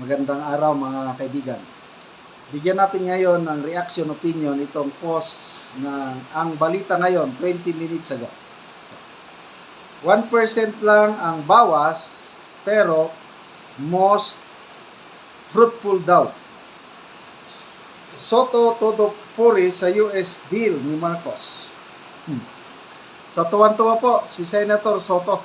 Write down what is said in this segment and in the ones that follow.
Magandang araw mga kaibigan. Bigyan natin ngayon ng reaction opinion itong post na ang balita ngayon 20 minutes ago. 1% lang ang bawas pero most fruitful daw. Soto todo puri sa US deal ni Marcos. Hmm. So tuwan-tuwa po si Senator Soto.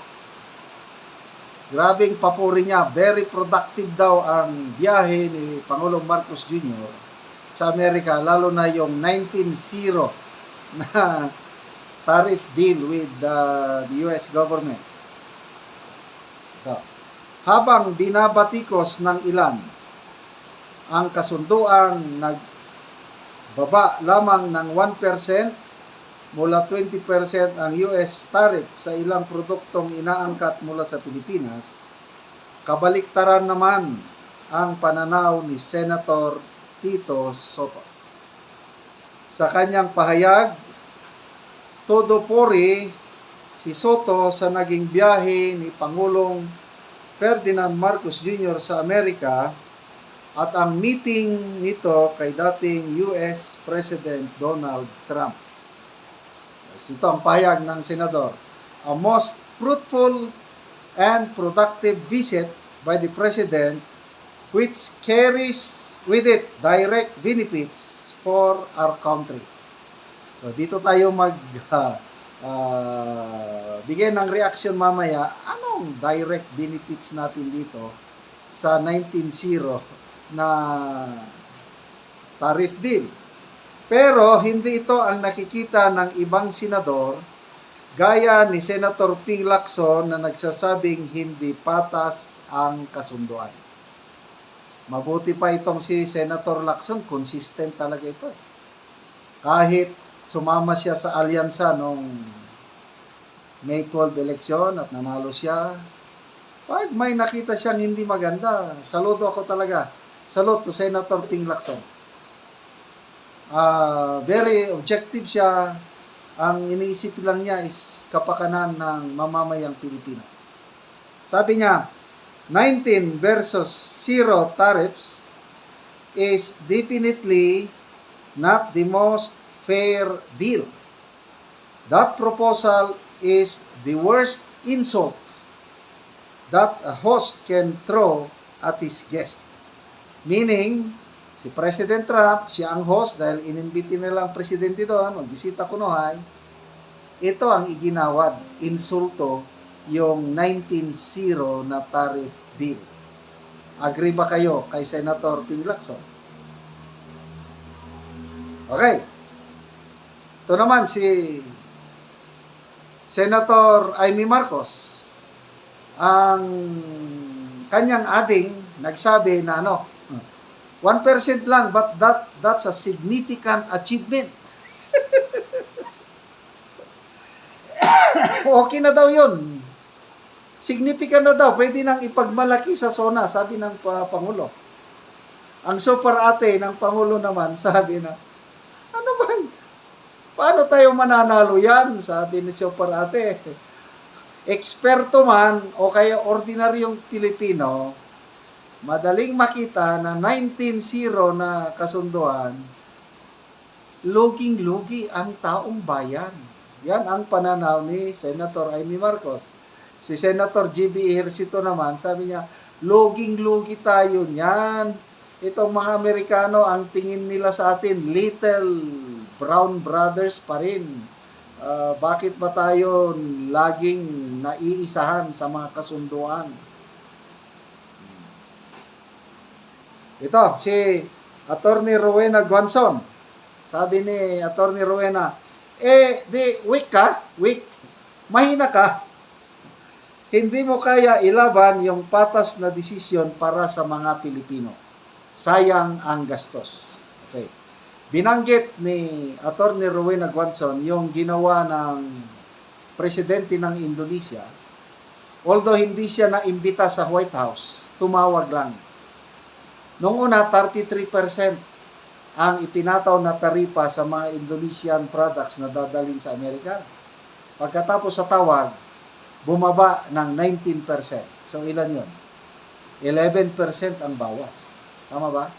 Grabing papuri niya, very productive daw ang biyahe ni Pangulong Marcos Jr. sa Amerika, lalo na yung 19-0 na tariff deal with uh, the US government. Ito. Habang binabatikos ng ilan ang kasunduan nagbaba lamang ng 1% mula 20% ang US tariff sa ilang produktong inaangkat mula sa Pilipinas, kabaliktaran naman ang pananaw ni Senator Tito Soto. Sa kanyang pahayag, todo pori si Soto sa naging biyahe ni Pangulong Ferdinand Marcos Jr. sa Amerika at ang meeting nito kay dating US President Donald Trump. Ito ang pahayag ng senador. A most fruitful and productive visit by the President which carries with it direct benefits for our country. So dito tayo mag uh, uh, bigay ng reaction mamaya. Anong direct benefits natin dito sa 19.0 na tariff deal? Pero hindi ito ang nakikita ng ibang senador gaya ni Senator Ping Lacson na nagsasabing hindi patas ang kasunduan. Mabuti pa itong si Senator Lacson, consistent talaga ito. eh. Kahit sumama siya sa alyansa nung May 12 election at nanalo siya, pag may nakita siyang hindi maganda, saludo ako talaga. Salute to Senator Ping Lacson uh, very objective siya. Ang iniisip lang niya is kapakanan ng mamamayang Pilipino. Sabi niya, 19 versus 0 tariffs is definitely not the most fair deal. That proposal is the worst insult that a host can throw at his guest. Meaning, Si President Trump, siya ang host dahil inimbiti nila ang presidente doon, magbisita kunohay. Ito ang iginawad, insulto, yung 19-0 na tariff deal. Agree ba kayo kay Senator Ping Lacson? Okay. Ito naman si Senator Amy Marcos. Ang kanyang ading nagsabi na ano, 1% lang, but that that's a significant achievement. okay na daw yun. Significant na daw. Pwede nang ipagmalaki sa SONA, sabi ng uh, Pangulo. Ang super ate ng Pangulo naman, sabi na, ano ba? Paano tayo mananalo yan? Sabi ni super ate. Eksperto man o kaya ordinaryong Pilipino, madaling makita na 19-0 na kasunduan, luging-lugi ang taong bayan. Yan ang pananaw ni Senator Amy Marcos. Si Senator G.B. Ejercito naman, sabi niya, luging-lugi tayo niyan. Itong mga Amerikano, ang tingin nila sa atin, little brown brothers pa rin. Uh, bakit ba tayo laging naiisahan sa mga kasunduan? Ito, si Attorney Rowena Guanson. Sabi ni Attorney Rowena, eh, di, weak ka, weak, mahina ka. Hindi mo kaya ilaban yung patas na desisyon para sa mga Pilipino. Sayang ang gastos. Okay. Binanggit ni Attorney Rowena Guanson yung ginawa ng presidente ng Indonesia. Although hindi siya naimbita sa White House, tumawag lang Noong una, 33% ang ipinataw na taripa sa mga Indonesian products na dadalhin sa Amerika. Pagkatapos sa tawag, bumaba ng 19%. So ilan yon? 11% ang bawas. Tama ba?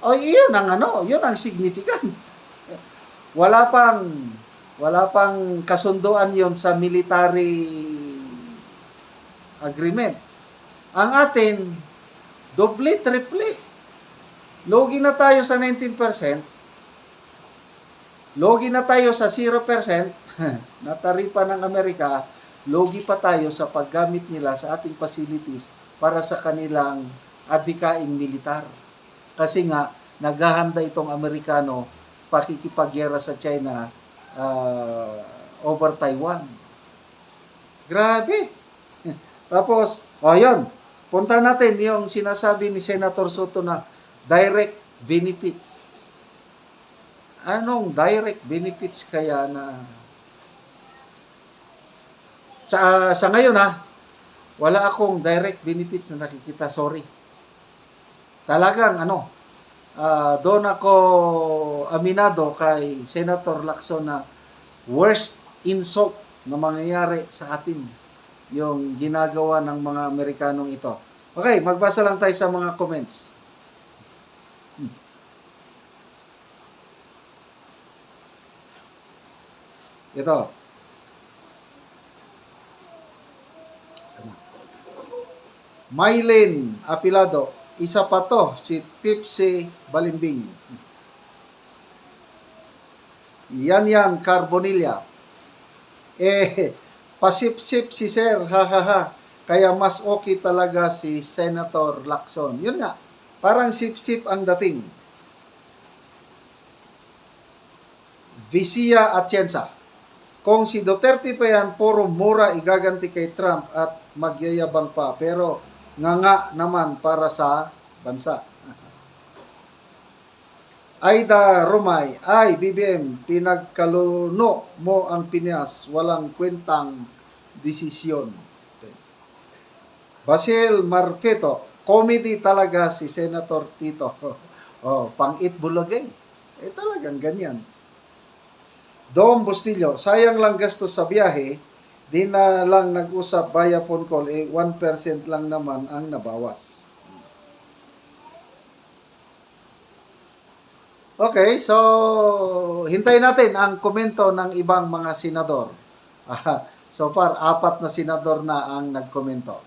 O yun ang ano, yun ang significant. Wala pang wala pang kasunduan yon sa military agreement. Ang atin, doble, triple. Logi na tayo sa 19%. Logi na tayo sa 0%. Nataripa ng Amerika. Logi pa tayo sa paggamit nila sa ating facilities para sa kanilang adhikaing militar. Kasi nga, naghahanda itong Amerikano pakikipagyera sa China ah, over Taiwan. Grabe. Tapos, o yun, punta natin yung sinasabi ni Senator Soto na direct benefits. Anong direct benefits kaya na sa, sa ngayon ha, wala akong direct benefits na nakikita, sorry. Talagang ano, ah, doon ako aminado kay Senator Lacson na worst insult na mangyayari sa atin yung ginagawa ng mga Amerikanong ito. Okay, magbasa lang tayo sa mga comments. Hmm. Ito. Sana. Mylene Apilado, isa pa to, si Pipsi Balimbing. Yan yan, Carbonilla. Eh, pasip-sip si Sir, ha ha ha. Kaya mas okay talaga si Senator Lacson. Yun nga, parang sip-sip ang dating. Visia Atienza. Kung si Duterte pa yan, puro mura igaganti kay Trump at magyayabang pa. Pero nga nga naman para sa bansa. Aida Romay, ay BBM, pinagkaluno mo ang Pinas, walang kwentang desisyon. Basil Marfeto, comedy talaga si Senator Tito. oh, pang-it bulagay. Eh talagang ganyan. Dom Bustillo, sayang lang gastos sa biyahe, di na lang nag-usap via phone call, eh 1% lang naman ang nabawas. Okay, so hintayin natin ang komento ng ibang mga senador. So far, apat na senador na ang nagkomento.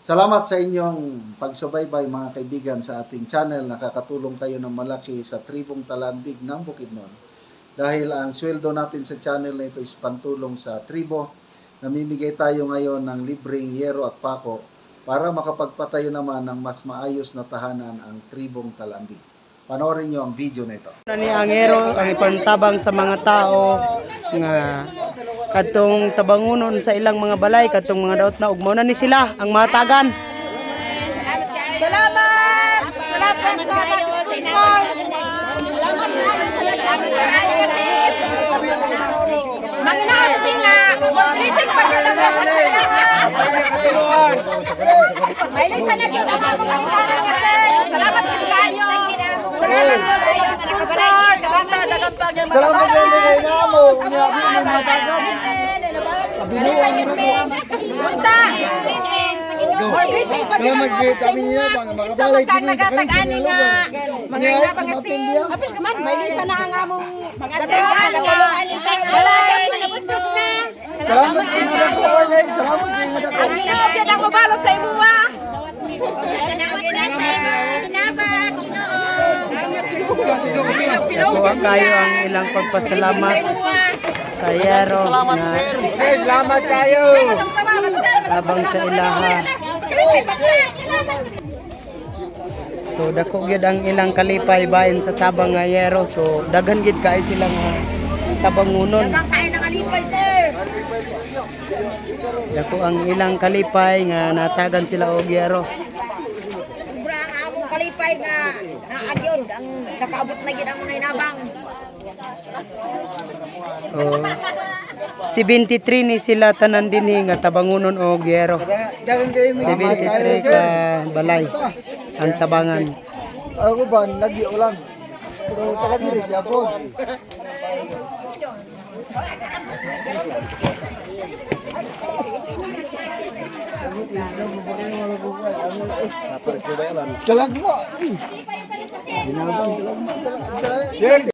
Salamat sa inyong pagsubaybay mga kaibigan sa ating channel. Nakakatulong kayo ng malaki sa tribong talandig ng Bukidnon. Dahil ang sweldo natin sa channel na ito is pantulong sa tribo. Namimigay tayo ngayon ng libreng yero at pako para makapagpatayo naman ng mas maayos na tahanan ang tribong talandig. Panoorin nyo ang video na ito. Na ni Angero ang ipantabang sa mga tao nga kadtong tabangunon sa ilang mga balay kadtong mga daot na ugmo na ni sila ang matagan Salamat! Salamat sa nag-sponsor! Salamat sa nag-sponsor! Manginahon nga! Mag-visit pa yun ang mga! May lista na yun ang mga mga kasi! Salamat din kayo! Salamat po sa nag-sponsor! Daganta ng mga Salamat bata! bigay nga mo. Punta! More blessing pa din ang mga sa inyo. Kinsa man kang nagatag-ani nga mga ina mga sin. Apil ka man, may lista na ang among daghan nga. Wala daw sa nabustot na. Salamat din nga po. okay? Salamat din nga po. Ang ginoo gyud ang mabalo sa imuha. Kuha kayo ang ilang pagpasalamat sa Yero na Salamat kayo. tabang sa ilaha. So dako gyud ang ilang kalipay bahin sa tabang nga Yero. So daghan gid kay sila nga tabangunon. tayo ng alipay, sir. Dako ang ilang kalipay nga natagan sila og Yero. Kalipay nga naagyod ang nakaabot na gid ang mga inabang. Oh. 73 ni sila tanan dinhi nga tabangunon og Yero. Dagan kayo mo. 73 ka balay ang tabangan. Ako ba, lagi ulang. Pero taga diri, Japon. Kalag mo. Ginabang, kalag mo.